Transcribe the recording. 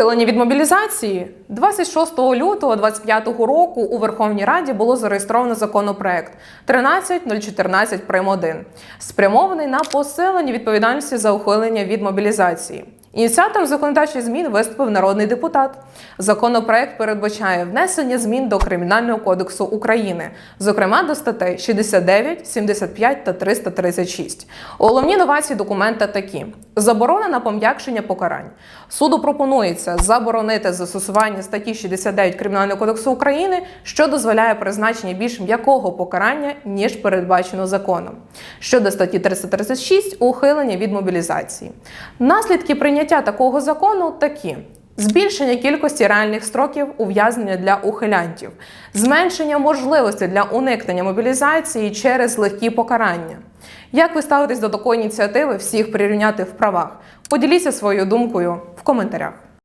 Ухилення від мобілізації 26 лютого 2025 року у Верховній Раді було зареєстровано законопроект 13014 прим. 1, спрямований на посилення відповідальності за ухилення від мобілізації. Ініціатором законодавчих змін виступив народний депутат. Законопроект передбачає внесення змін до Кримінального кодексу України, зокрема до статей 69, 75 та 336. Головні новації документа такі: заборона на пом'якшення покарань. Суду пропонується заборонити застосування статті 69 Кримінального кодексу України, що дозволяє призначення більш м'якого покарання ніж передбачено законом. Щодо статті 336 ухилення від мобілізації. Наслідки прийняття такого закону такі. Збільшення кількості реальних строків ув'язнення для ухилянтів, зменшення можливості для уникнення мобілізації через легкі покарання. Як ви ставитесь до такої ініціативи всіх прирівняти в правах? Поділіться своєю думкою в коментарях.